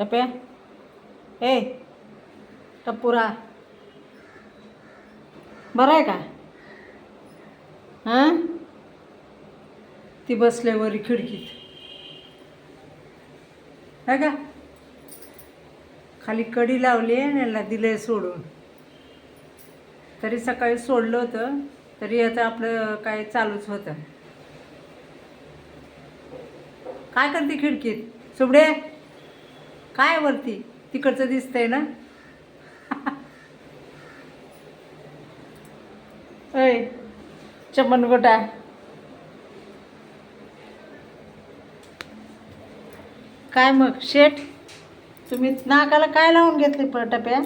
टप्या ए टप्पुरा. बरं आहे का? हां? ती बसल्यावर खिडकीत. आहे का? खाली कडी लावली आहे आणि याला दिलंय सोडून. तरी सकाळी सोडलं होतं तरी आता आपलं काय चालूच होतं. काय करते खिडकीत? सुबडे? काय वरती? तिकडचं दिसतंय ना? अय चमन गोटा. काय मग शेठ? तुम्ही नाकाला काय लावून घेतले टप्या?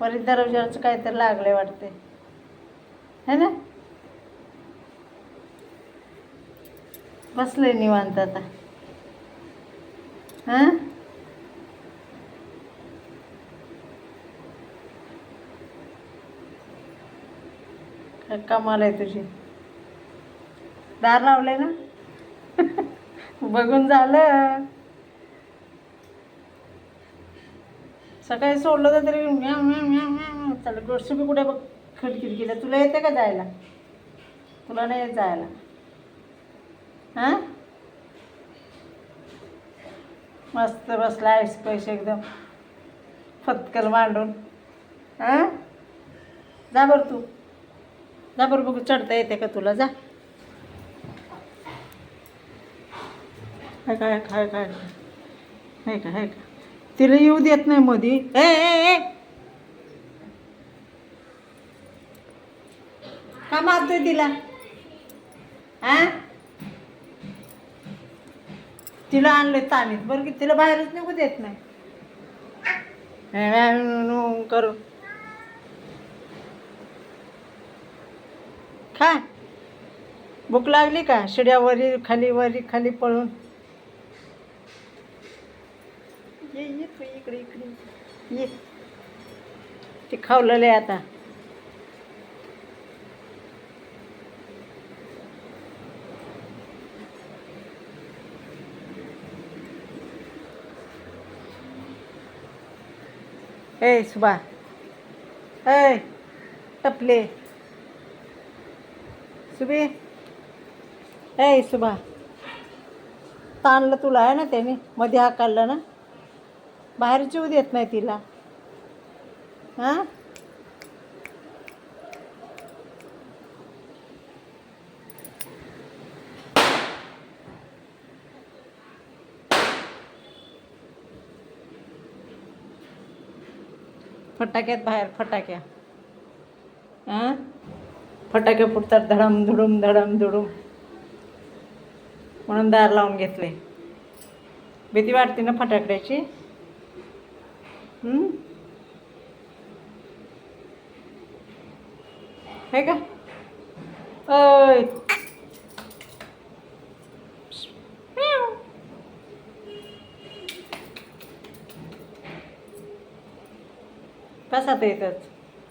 वरी दरवाजाचं काहीतरी लागले वाटते है ना? बसले निवांत आता. हां? काय कमाल आहे तुझी. दार लावले ना? बघून झालं. सकाळी सोडलं तर तरी म्याव म्याव चालेल गोष्टी बी कुठे बघ. खिडकीत गेलं तुला येते का जायला? तुला नाही येत जायला. हां? मस्त बसला आहेस पैसे एकदम. फतकर मांडून. हां? जा बरं तू. जा बरं बघू चढता येते का तुला? जा. काय काय काय काय नाही का हे का. तिला येऊ देत नाही मोदी ए ए का मारतोय तिला? आ तिला आणले तानीत बरं की तिला बाहेरच निघू देत नाही. करू. खा. भूक लागली का? शिड्यावरी खाली वरी खाली पळून. ये ये तू इकडे इकडे. ये. ती खावलेले आहे आता. ए सुबा. ए टपले. सुबे. ए सुबा. ताणलं तुला आहे ना त्याने मध्ये हाकाललं ना? बाहेर जीव देत नाही तिला. हां? फटाक्यात बाहेर फटाक्या. हां फटाके फुटतात धडम धुडूम धडम धुडूम. म्हणून दार लावून घेतले. भीती वाटते ना फटाकड्याची? हं? है का? ओय! कसा ते येतात